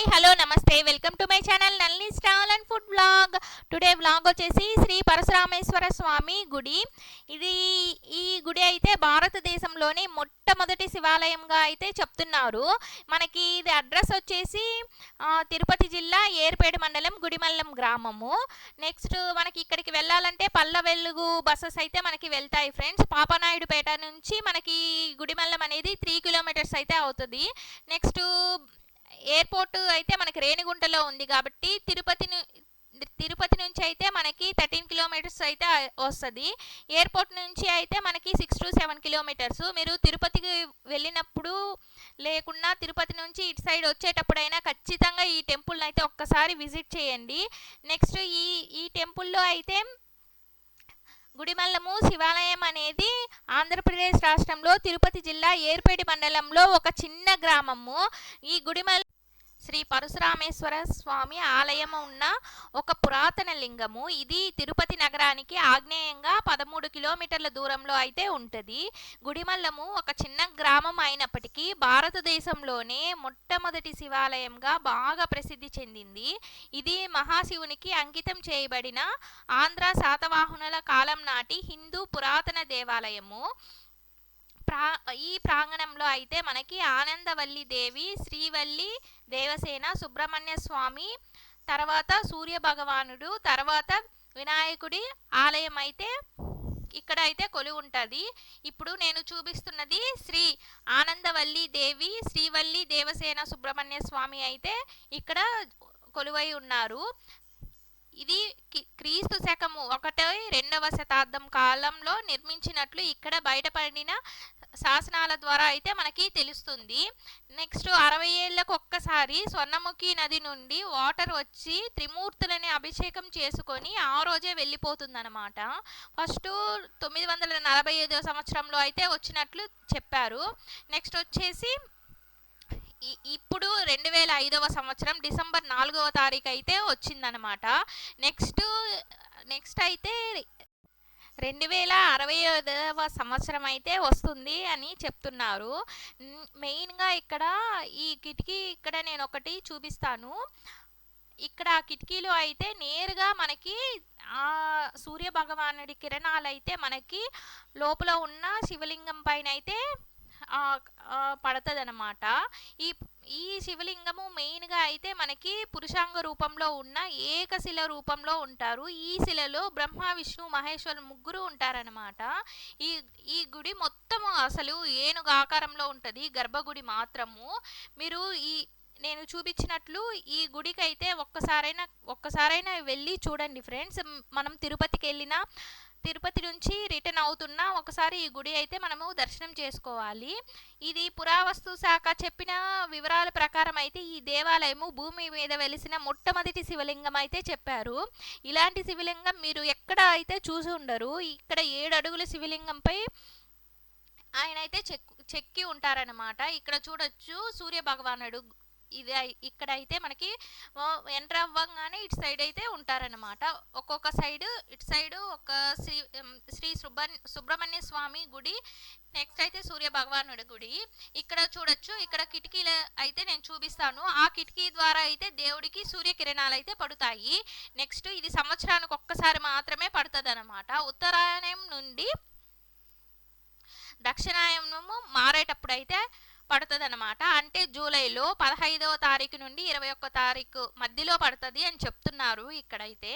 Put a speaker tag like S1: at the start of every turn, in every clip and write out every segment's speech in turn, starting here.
S1: Hi hello నమస్తే. Welcome to my channel నల్ని stall and food blog. Today blog వచ్చేసి శ్రీ పరశురామేశ్వర స్వామి గుడి. ఇది ఈ గుడి అయితే భారతదేశంలోని మొట్టమొదటి శివాలయంగా అయితే చెప్తున్నారు. మనకి ఇది అడ్రస్ వచ్చేసి తిరుపతి జిల్లా ఏర్పేట మండలం గుడిమల్లం గ్రామము. నెక్స్ట్ మనకి ఇక్కడికి వెళ్ళాలంటే పల్ల వెలుగు బస్సెస్ అయితే మనకి వెళ్తాయి ఫ్రెండ్స్. పాపనాయుడుపేట నుంచి మనకి గుడిమల్లం అనేది త్రీ కిలోమీటర్స్ అయితే అవుతుంది. నెక్స్ట్ ఎయిర్పోర్ట్ అయితే మనకి రేణిగుంటలో ఉంది కాబట్టి తిరుపతి తిరుపతి నుంచి అయితే మనకి థర్టీన్ కిలోమీటర్స్ అయితే వస్తుంది. ఎయిర్పోర్ట్ నుంచి అయితే మనకి సిక్స్ టు సెవెన్ కిలోమీటర్స్. మీరు తిరుపతికి వెళ్ళినప్పుడు లేకున్నా తిరుపతి నుంచి ఇటు సైడ్ వచ్చేటప్పుడైనా ఖచ్చితంగా ఈ టెంపుల్ని అయితే ఒక్కసారి విజిట్ చేయండి. నెక్స్ట్ ఈ ఈ టెంపుల్లో అయితే గుడిమల్లము శివాలయం అనేది ఆంధ్రప్రదేశ్ రాష్ట్రంలో తిరుపతి జిల్లా ఏర్పేటి మండలంలో ఒక చిన్న గ్రామము. ఈ గుడిమల్ల శ్రీ పరశురామేశ్వర స్వామి ఆలయం ఉన్న ఒక పురాతన లింగము. ఇది తిరుపతి నగరానికి ఆగ్నేయంగా పదమూడు కిలోమీటర్ల దూరంలో అయితే ఉంటుంది. గుడిమల్లము ఒక చిన్న గ్రామం అయినప్పటికీ భారతదేశంలోనే మొట్టమొదటి శివాలయంగా బాగా ప్రసిద్ధి చెందింది. ఇది మహాశివునికి అంకితం చేయబడిన ఆంధ్ర శాతవాహనుల కాలం నాటి హిందూ పురాతన దేవాలయము. ప్రా ఈ ప్రాంగణంలో అయితే మనకి ఆనందవల్లి దేవి శ్రీవల్లి దేవసేన సుబ్రహ్మణ్య స్వామి తర్వాత సూర్య భగవానుడు తర్వాత వినాయకుడి ఆలయం అయితే ఇక్కడ అయితే కొలి ఉంటుంది. ఇప్పుడు నేను చూపిస్తున్నది శ్రీ ఆనందవల్లి దేవి శ్రీవల్లి దేవసేన సుబ్రహ్మణ్య స్వామి అయితే ఇక్కడ కొలువై ఉన్నారు. ఇది క్రీస్తు శకము ఒకటి రెండవ శతాబ్దం కాలంలో నిర్మించినట్లు ఇక్కడ బయటపడిన శాసనాల ద్వారా అయితే మనకి తెలుస్తుంది. నెక్స్ట్ అరవై ఏళ్ళకు ఒక్కసారి స్వర్ణముఖి నది నుండి వాటర్ వచ్చి త్రిమూర్తులని అభిషేకం చేసుకొని ఆ రోజే వెళ్ళిపోతుందన్నమాట. ఫస్ట్ తొమ్మిది వందల నలభై ఐదో సంవత్సరంలో అయితే వచ్చినట్లు చెప్పారు. నెక్స్ట్ వచ్చేసి ఇప్పుడు రెండు వేల ఐదవ సంవత్సరం డిసెంబర్ నాలుగవ తారీఖు అయితే వచ్చిందనమాట నెక్స్ట్ నెక్స్ట్ అయితే రెండు వేల అరవై ఐదవ సంవత్సరం అయితే వస్తుంది అని చెప్తున్నారు. మెయిన్గా ఇక్కడ ఈ కిటికీ ఇక్కడ నేను ఒకటి చూపిస్తాను. ఇక్కడ ఆ కిటికీలో అయితే నేరుగా మనకి ఆ సూర్య భగవానుడి కిరణాలు అయితే మనకి లోపల ఉన్న శివలింగం పైన అయితే పడుతుంది అనమాట ఈ ఈ శివలింగము మెయిన్గా అయితే మనకి పురుషాంగ రూపంలో ఉన్న ఏకశిల రూపంలో ఉంటారు. ఈ శిలలో బ్రహ్మ విష్ణు మహేశ్వరు ముగ్గురు ఉంటారనమాట ఈ ఈ గుడి మొత్తము అసలు ఏనుగు ఆకారంలో ఉంటుంది. గర్భగుడి మాత్రము. మీరు ఈ నేను చూపించినట్లు ఈ గుడికి అయితే ఒక్కసారైనా ఒక్కసారైనా వెళ్ళి చూడండి ఫ్రెండ్స్. మనం తిరుపతికి వెళ్ళినా తిరుపతి నుంచి రిటర్న్ అవుతున్నా ఒకసారి ఈ గుడి అయితే మనము దర్శనం చేసుకోవాలి. ఇది పురావస్తు శాఖ చెప్పిన వివరాల ప్రకారం అయితే ఈ దేవాలయము భూమి మీద వెలిసిన మొట్టమొదటి శివలింగం అయితే చెప్పారు. ఇలాంటి శివలింగం మీరు ఎక్కడ అయితే చూసి ఉండరు. ఇక్కడ ఏడు అడుగుల శివలింగంపై ఆయన అయితే చెక్ చెక్కి ఉంటారనమాట ఇక్కడ చూడొచ్చు సూర్య భగవానుడు ఇది ఇక్కడ అయితే మనకి ఎంటర్ అవ్వగానే ఇటు సైడ్ అయితే ఉంటారనమాట ఒక్కొక్క సైడ్ ఇటు సైడ్ ఒక శ్రీ శ్రీ సుబ్బ సుబ్రహ్మణ్య స్వామి గుడి నెక్స్ట్ అయితే సూర్య భగవానుడి గుడి. ఇక్కడ చూడొచ్చు ఇక్కడ కిటికీలు అయితే నేను చూపిస్తాను. ఆ కిటికీ ద్వారా అయితే దేవుడికి సూర్యకిరణాలు అయితే పడుతాయి. నెక్స్ట్ ఇది సంవత్సరానికి ఒక్కసారి మాత్రమే పడుతుంది అనమాట ఉత్తరాయణం నుండి దక్షిణాయనము మారేటప్పుడు అయితే పడుతుంది అనమాట అంటే జూలైలో పదహైదవ తారీఖు నుండి ఇరవై ఒక్క తారీఖు మధ్యలో పడుతుంది అని చెప్తున్నారు ఇక్కడైతే.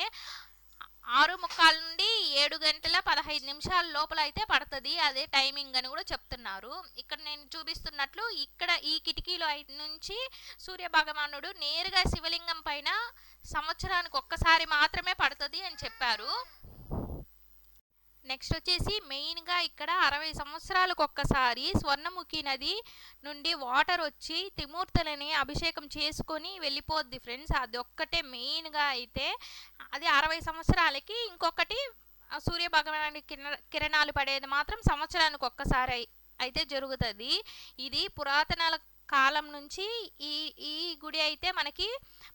S1: ఆరు ముక్కాల నుండి ఏడు గంటల పదహైదు నిమిషాల లోపల అయితే పడుతుంది అదే టైమింగ్ అని కూడా చెప్తున్నారు. ఇక్కడ నేను చూపిస్తున్నట్లు ఇక్కడ ఈ కిటికీలో నుంచి సూర్య భగవానుడు నేరుగా శివలింగం పైన సంవత్సరానికి ఒక్కసారి మాత్రమే పడుతుంది అని చెప్పారు. నెక్స్ట్ వచ్చేసి మెయిన్గా ఇక్కడ అరవై సంవత్సరాలకు ఒక్కసారి స్వర్ణముఖి నది నుండి వాటర్ వచ్చి త్రిమూర్తులని అభిషేకం చేసుకొని వెళ్ళిపోద్ది ఫ్రెండ్స్ అది ఒక్కటే మెయిన్గా అయితే. అది అరవై సంవత్సరాలకి ఇంకొకటి సూర్య భగవానుడి కిరణ కిరణాలు పడేది మాత్రం సంవత్సరానికి ఒక్కసారి అయితే జరుగుతుంది. ఇది పురాతనాల కాలం నుంచి ఈ ఈ గుడి అయితే మనకి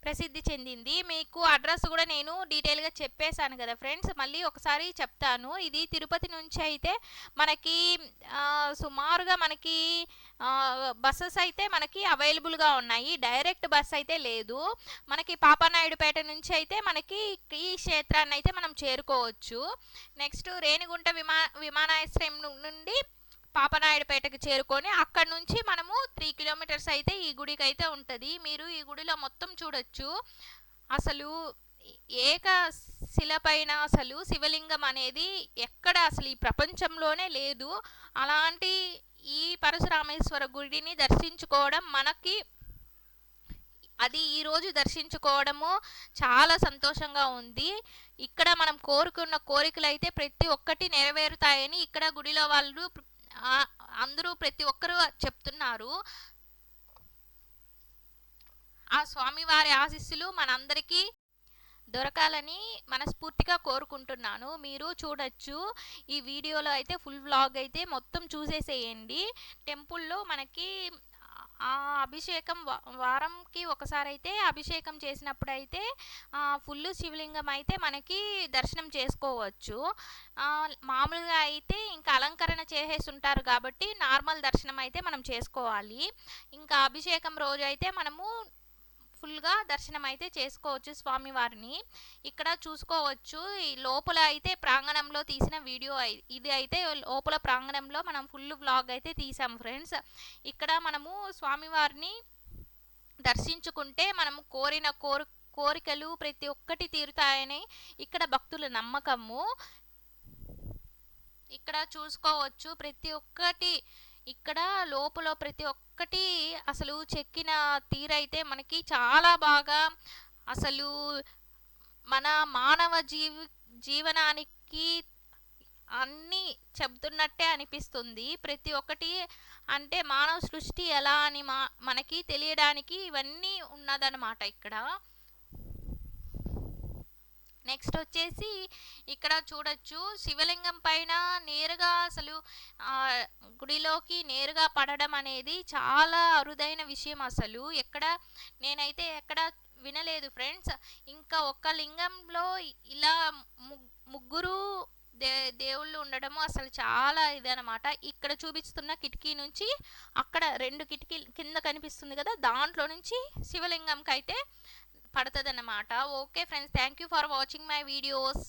S1: ప్రసిద్ధి చెందింది. మీకు అడ్రస్ కూడా నేను డీటెయిల్గా చెప్పేశాను కదా ఫ్రెండ్స్. మళ్ళీ ఒకసారి చెప్తాను. ఇది తిరుపతి నుంచి అయితే మనకి సుమారుగా మనకి బస్సెస్ అయితే మనకి అవైలబుల్గా ఉన్నాయి. డైరెక్ట్ బస్ అయితే లేదు. మనకి పాపనాయుడుపేట నుంచి అయితే మనకి ఈ క్షేత్రాన్ని అయితే మనం చేరుకోవచ్చు. నెక్స్ట్ రేణిగుంట విమా విమానాశ్రయం నుండి పాపనాయుడుపేటకు చేరుకొని అక్కడ నుంచి మనము త్రీ కిలోమీటర్స్ అయితే ఈ గుడికి అయితే ఉంటుంది. మీరు ఈ గుడిలో మొత్తం చూడొచ్చు. అసలు ఏక శిలపైన అసలు శివలింగం అనేది ఎక్కడ అసలు ఈ ప్రపంచంలోనే లేదు. అలాంటి ఈ పరశురామేశ్వర గుడిని దర్శించుకోవడం మనకి అది ఈరోజు దర్శించుకోవడము చాలా సంతోషంగా ఉంది. ఇక్కడ మనం కోరుకున్న కోరికలు అయితే ప్రతి ఒక్కటి నెరవేరుతాయని ఇక్కడ గుడిలో వాళ్ళు అందరూ ప్రతి ఒక్కరూ చెప్తున్నారు. ఆ స్వామివారి ఆశీస్సులు మనందరికీ దొరకాలని మనస్ఫూర్తిగా కోరుకుంటున్నాను. మీరు చూడొచ్చు. ఈ వీడియోలో అయితే ఫుల్ వ్లాగ్ అయితే మొత్తం చూసేసేయండి. టెంపుల్లో మనకి ఆ అభిషేకం వారంకి ఒకసారి అయితే అభిషేకం చేసినప్పుడు అయితే ఫుల్ శివలింగం అయితే మనకి దర్శనం చేసుకోవచ్చు. మామూలుగా అయితే ఇంకా అలంకరణ చేసేసి ఉంటారు కాబట్టి నార్మల్ దర్శనం అయితే మనం చేసుకోవాలి. ఇంకా అభిషేకం రోజు అయితే మనము ఫుల్గా దర్శనం అయితే చేసుకోవచ్చు స్వామివారిని ఇక్కడ చూసుకోవచ్చు ఈ లోపల అయితే ప్రాంగణంలో తీసిన వీడియో ఇది అయితే లోపల ప్రాంగణంలో మనం ఫుల్ వ్లాగ్ అయితే తీసాం ఫ్రెండ్స్ ఇక్కడ మనము స్వామివారిని దర్శించుకుంటే మనము కోరిన కోరు కోరికలు ప్రతి ఒక్కటి తీరుతాయని ఇక్కడ భక్తుల నమ్మకము. ఇక్కడ చూసుకోవచ్చు ప్రతి ఒక్కటి ఇక్కడ లోపల ప్రతి ఒక్కటి అసలు చెక్కిన తీరైతే మనకి చాలా బాగా అసలు మన మానవ జీవి జీవనానికి అన్నీ చెప్తున్నట్టే అనిపిస్తుంది. ప్రతి ఒక్కటి అంటే మానవ సృష్టి ఎలా అని మా మనకి తెలియడానికి ఇవన్నీ ఉన్నదన్నమాట ఇక్కడ. నెక్స్ట్ వచ్చేసి ఇక్కడ చూడొచ్చు శివలింగం పైన నేరుగా అసలు గుడిలోకి నేరుగా పడడం అనేది చాలా అరుదైన విషయం అసలు. ఎక్కడ నేనైతే ఎక్కడ వినలేదు ఫ్రెండ్స్. ఇంకా ఒక్క లింగంలో ఇలా ముగ్- ముగ్గురు దే దేవుళ్ళు ఉండడము అసలు చాలా ఇదనమాట ఇక్కడ చూపిస్తున్న కిటికీ నుంచి అక్కడ రెండు కిటికీ కింద కనిపిస్తుంది కదా దాంట్లో నుంచి శివలింగంకి అయితే పడుతుంది okay friends thank you for watching my videos